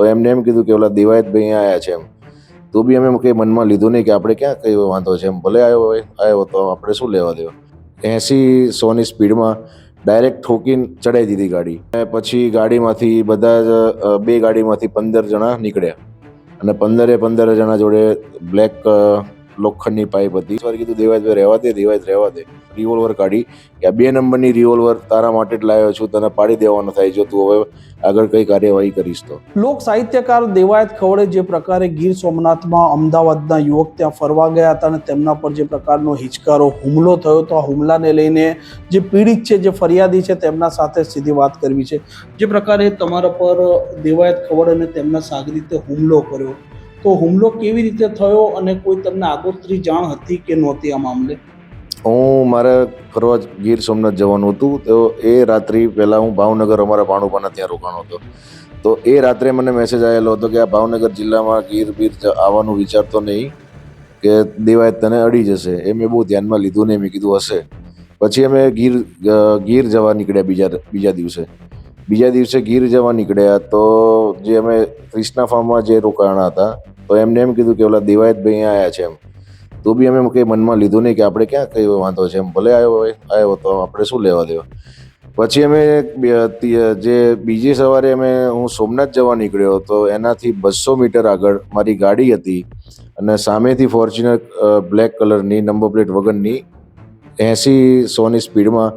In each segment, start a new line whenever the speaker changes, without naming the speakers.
તો એમને એમ કીધું કે ઓલા દિવાયતભાઈ અહીંયા આવ્યા છે એમ. તો બી અમે કંઈ મનમાં લીધું નહીં કે આપણે ક્યાં કઈ વાંધો છે એમ. ભલે આવ્યો હોય આવ્યો તો આપણે શું લેવા દેવા. એંસી સોની સ્પીડમાં ડાયરેક્ટ ઠોકીને ચડાવી દીધી ગાડી. પછી ગાડીમાંથી બધા જ બે ગાડીમાંથી પંદર જણા નીકળ્યા. અને પંદરે પંદર જણા જોડે બ્લેક લોખંડની પાઇપ હતી. ઈશ્વર કીધું દેવાજભાઈ રહેવા દે દેવાજ રહેવા દે. રિવોલ્વર કાઢી. કે આ બે નંબરની રિવોલ્વર તારા માટે જ લાવ્યો છું, તને પાડી દેવાનો થાય જો તું હવે આગળ કઈ કાર્યવાહી કરીશ તો.
લોક સાહિત્યકાર દેવાયત ખવડે જે પ્રકારે ગીર સોમનાથમાં અમદાવાદના યુવક ત્યાં ફરવા ગયા હતા અને તેમના પર જે પ્રકારનો હિચકારો હુમલો થયો તો આ હુમલાને લઈને જે પીડિત છે, જે ફરિયાદી છે, તેમના સાથે સીધી વાત કરવી છે. જે પ્રકારે તમારા પર દેવાયત ખવડ અને તેમના સાગરીતે હુમલો કર્યો. તો હુમલો કેવી રીતે થયો અને કોઈ તમને આગોતરી જાણ હતી કે નહોતી આ મામલે?
હું મારે ફરવા ગીર સોમનાથ જવાનું હતું. તો એ રાત્રિ પહેલાં હું ભાવનગર અમારા ભાણુભાના ત્યાં રોકાણો હતો. તો એ રાત્રે મને મેસેજ આવેલો હતો કે આ ભાવનગર જિલ્લામાં ગીર બીર આવવાનું વિચારતો નહીં, કે દેવાયત તને અડી જશે. એ મેં બહુ ધ્યાનમાં લીધું નહીં મેં કીધું હશે. પછી અમે ગીર ગીર જવા નીકળ્યા બીજા બીજા દિવસે. બીજા દિવસે ગીર જવા નીકળ્યા તો જે અમે ક્રિષ્ના ફાર્મમાં જે રોકાણા હતા, તો એમને એમ કીધું કે ઓલા દેવાયતભાઈ અહીંયા આવ્યા છે એમ. તો બી અમે કંઈ મનમાં લીધું નહીં કે આપણે ક્યાં કઈ વાંધો છે? એમ ભલે આવ્યો હોય આવ્યો તો આપણે શું લેવા દેવા? પછી અમે જે બીજી સવારે અમે, હું સોમનાથ જવા નીકળ્યો હતો, એનાથી બસો મીટર આગળ મારી ગાડી હતી અને સામેથી ફોર્ચ્યુનર બ્લેક કલરની નંબર પ્લેટ વગરની એંસી સોની સ્પીડમાં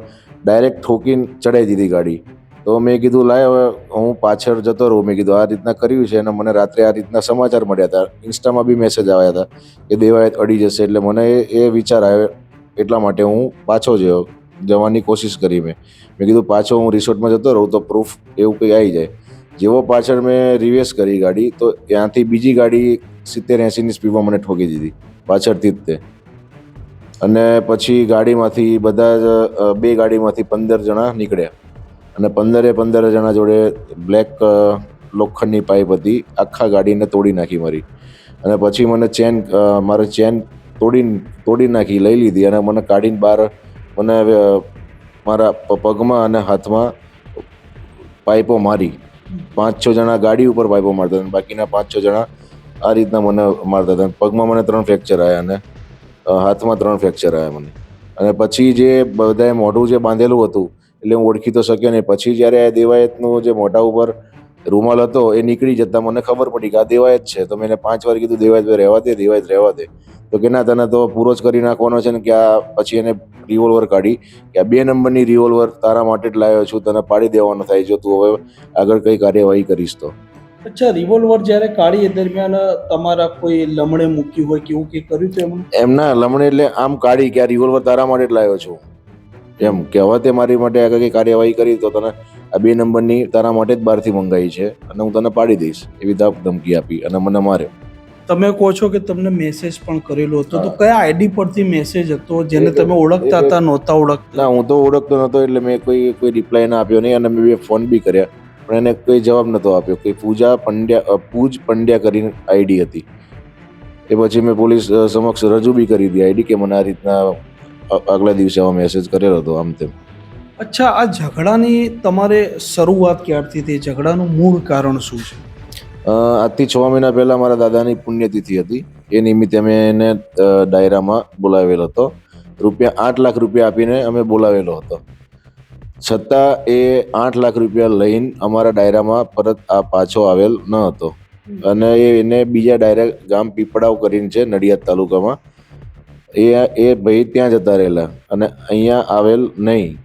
ડાયરેક્ટ ઠોકીને ચડાવી દીધી ગાડી. તો મેં કીધું, લાય, હવે હું પાછળ જતો રહું. મેં કીધું, આ રીતના કર્યું છે. અને મને રાત્રે આ રીતના સમાચાર મળ્યા હતા. ઇન્સ્ટામાં બી મેસેજ આવ્યા હતા કે દેવાયત અડી જશે એટલે મને એ- વિચાર આવ્યો એટલા માટે હું પાછો જયો જવાની કોશિશ કરી મેં. મેં કીધું, પાછો હું રિસોર્ટમાં જતો રહું તો પ્રૂફ એવું કંઈ આવી જાય. જેવો પાછળ મેં રિવેસ કરી ગાડી, તો ત્યાંથી બીજી ગાડી સિત્તેર એંસીની સ્પીડમાં મને ઠોકી દીધી, પાછળથી જ તે. અને પછી ગાડીમાંથી બધા જ બે ગાડીમાંથી પંદર જણા નીકળ્યા. અને પંદરે પંદર જણા જોડે બ્લેક લોખંડની પાઇપ હતી. આખા ગાડીને તોડી નાખી મારી. અને પછી મને ચેન મારે ચેન તોડી તોડી નાખી, લઈ લીધી અને મને કાઢીને બહાર મને મારા પગમાં અને હાથમાં પાઇપો મારી. પાંચ છ જણા ગાડી ઉપર પાઇપો મારતા હતા બાકીના પાંચ છ જણા આ રીતના મને મારતા હતા. પગમાં મને ત્રણ ફ્રેક્ચર આવ્યા અને હાથમાં ત્રણ ફ્રેક્ચર આવ્યા મને. અને પછી જે બધાએ મોઢું જે બાંધેલું હતું એટલે હું ઓળખી તો શક્યો નહીં. પછી જ્યારે આ દેવાયતનું જે મોઢા ઉપર રૂમાલ હતો એ નીકળી જતા મને ખબર પડી કે આ દેવાયત છે. તો મેં પાંચ વાર કીધું દેવાયતભાઈ રહેવા દે દેવાયત રહેવા દે. તો કે ના તને તો પૂરો જ કરી નાખવાનો છે ને કે આ પછી એને રિવોલ્વર કાઢી કે આ બે નંબરની રિવોલ્વર તારા માટે જ લાવ્યો છું તને પાડી દેવાનો થાય જો તું હવે આગળ કઈ કાર્યવાહી કરીશ તો.
અચ્છા રિવોલ્વર જ્યારે કાઢી દરમિયાન તમારા કોઈ લમણે મૂક્યું હોય કે એવું કંઈ કર્યું હતું
એમના લમણે એટલે આમ કાઢી કે આ રિવોલ્વર તારા માટે જ લાવ્યો છું. એમ કહેવા તે મારી માટે આગળ કંઈ કાર્યવાહી કરી તો તને આ બે નંબરની તારા માટે જ બહારથી મંગાવી છે અને હું તને પાડી દઈશ એવી ધાક ધમકી આપી અને મને માર્યો.
તમે કહો છો કે તમને મેસેજ પણ કરેલો હતો. તો કયા આઈડી પરથી મેસેજ હતો જેને તમે ઓળખતા હતા નહોતા ઓળખતા?
ના હું તો ઓળખતો નહોતો એટલે મેં કોઈ કોઈ રિપ્લાય ના આપ્યો નહીં અને મેં બે ફોન બી કર્યા. પણ એને કોઈ જવાબ નહોતો આપ્યો કે પૂજા પંડ્યા પૂજ પંડ્યા કરીને આઈડી હતી. એ પછી મેં પોલીસ સમક્ષ રજૂ બી કરી હતી આઈડી કે મને આ રીતના આગલા દિવસે આવા મેસેજ કરેલો હતો આમ તેમ.
અચ્છા આ ઝઘડાની તમારે શરૂઆત ક્યારથી થઈ? ઝઘડાનું મૂળ કારણ શું છે?
આજથી છ મહિના પહેલાં મારા દાદાની પુણ્યતિથિ હતી. એ નિમિત્તે અમે એને ડાયરામાં બોલાવેલો હતો. રૂપિયા આઠ લાખ રૂપિયા આપીને અમે બોલાવેલો હતો. છતાં એ આઠ લાખ રૂપિયા લઈને અમારા ડાયરામાં પરત આ પાછો આવેલ ન હતો. અને એને બીજા ડાયરા ગામ પીપળાવ કરીને છે નડિયાદ તાલુકામાં. એ એ ભાઈ ત્યાં જતા રહેલા અને અહીંયા આવેલ નહીં.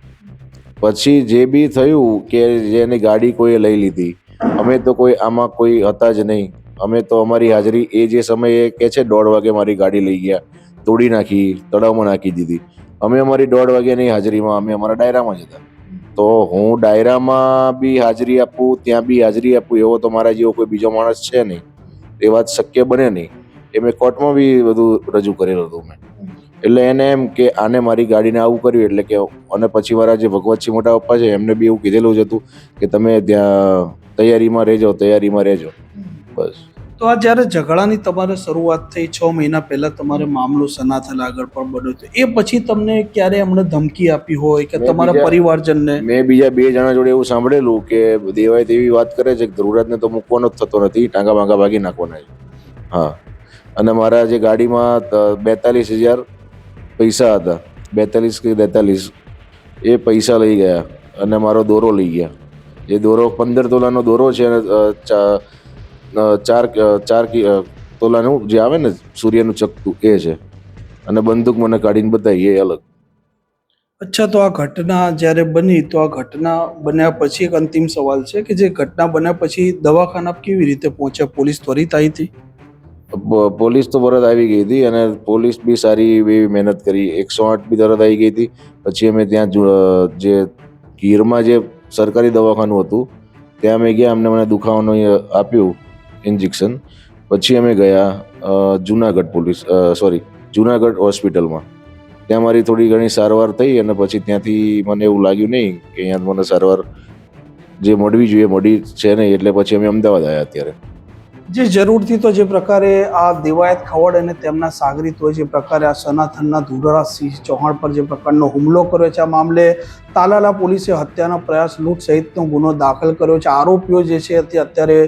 પછી જે બી થયું કે જેની ગાડી કોઈએ લઈ લીધી, અમે તો કોઈ આમાં કોઈ હતા જ નહીં. અમે તો અમારી હાજરી એ જે સમયે કે છે દોઢ વાગે મારી ગાડી લઈ ગયા, તોડી નાખી, તળાવમાં નાખી દીધી. અમે અમારી દોઢ વાગ્યાની હાજરીમાં, અમે અમારા ડાયરામાં જ હતા. તો હું ડાયરામાં બી હાજરી આપું, ત્યાં બી હાજરી આપું, એવો તો મારા જેવો કોઈ બીજો માણસ છે નહીં. એ વાત શક્ય બને નહીં. એ મેં કોર્ટમાં બી બધું રજૂ કરેલું હતું મેં. એટલે એને એમ કે આને મારી ગાડીને આવું કર્યું એટલે કે અને પછી મારા જે ભગવતસિંહ મોટા પપ્પા છે એમને બી એવું કીધેલું જ હતું કે તમે ત્યાં તૈયારીમાં રહેજો તૈયારીમાં રહેજો. બસ.
તો આ જ્યારે ઝઘડાની તમારે શરૂઆત થઈ છ મહિના પહેલાં તમારે મામલો સનાથલ આગળ પણ બન્યો હતો એ પછી તમને ક્યારે એમણે ધમકી આપી હોય કે તમારા પરિવારજનને?
મેં બીજા બે જણા જોડે એવું સાંભળેલું કે દેવાય તેવી વાત કરે છે કે ધ્રુવરાજને તો મૂકવાનો જ થતો નથી ટાંગા બાંગા ભાગી નાખવાના છે. હા. અને મારા જે ગાડીમાં બેતાલીસ હજાર પૈસા હતા. બેતાલીસ કે તેતાલીસ. એ પૈસા લઈ ગયા અને મારો દોરો લઈ ગયા. એ દોરો પંદર તોલાનો દોરો છે અને ચાર ચાર તોલાનું જે આવે ને સૂર્યનું ચકતું એ છે. અને બંદૂક મને કાઢીને બતાવી, એ અલગ.
અચ્છા, તો આ ઘટના જ્યારે બની, તો આ ઘટના બન્યા પછી એક અંતિમ સવાલ છે કે જે ઘટના બન્યા પછી દવાખાના કેવી રીતે પહોંચ્યા? પોલીસ ત્વરિત આવી હતી?
પોલીસ તો તરત આવી ગઈ હતી અને પોલીસ બી સારી એવી મહેનત કરી. એકસો આઠ બી તરત આવી ગઈ હતી. પછી અમે ત્યાં જે ગીરમાં જે સરકારી દવાખાનું હતું, ત્યાં અમે ગયા, અમને મને દુખાવાનું આપ્યું ઇન્જેક્શન પછી અમે ગયા જુનાગઢ પોલીસ સોરી જુનાગઢ હોસ્પિટલમાં. ત્યાં મારી થોડી ઘણી સારવાર થઈ અને પછી ત્યાંથી મને એવું લાગ્યું નહીં કે અહીંયા મને સારવાર જે મળવી જોઈએ, મળી છે નહીં, એટલે પછી અમે અમદાવાદ આવ્યા અત્યારે.
જે જરૂરથી તો જે પ્રકારે આ દેવાયત ખવડ અને તેમના સાગરીતોએ જે પ્રકારે આ સનાતનના ધુરાસિંહ ચૌહાણ પર જે પ્રકારનો હુમલો કર્યો છે આ મામલે તાલાલા પોલીસે હત્યાનો પ્રયાસ લૂંટ સહિતનો ગુનો દાખલ કર્યો છે. આરોપીઓ જે છે તે અત્યારે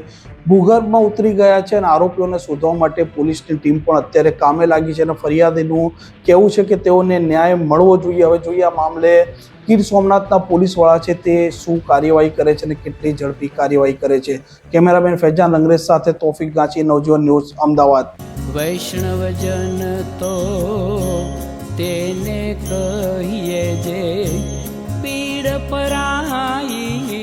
ભૂગર્ભમાં ઉતરી ગયા છે અને આરોપીઓને શોધવા માટે પોલીસની ટીમ પણ અત્યારે કામે લાગી છે અને ફરિયાદીનું કહેવું છે કે તેઓને ન્યાય મળવો જોઈએ. હવે જોઈએ આ મામલે ગીર સોમનાથના પોલીસવાળા છે તે શું કાર્યવાહી કરે છે અને કેટલી ઝડપી કાર્યવાહી કરે છે. કેમેરામેન ફૈજાન અંગ્રેજ સાથે તોફિક ગાંચી, નવજીવન ન્યૂઝ, અમદાવાદ.
વૈષ્ણવજન તો તેને કહીએ જે પીડ પરાઈ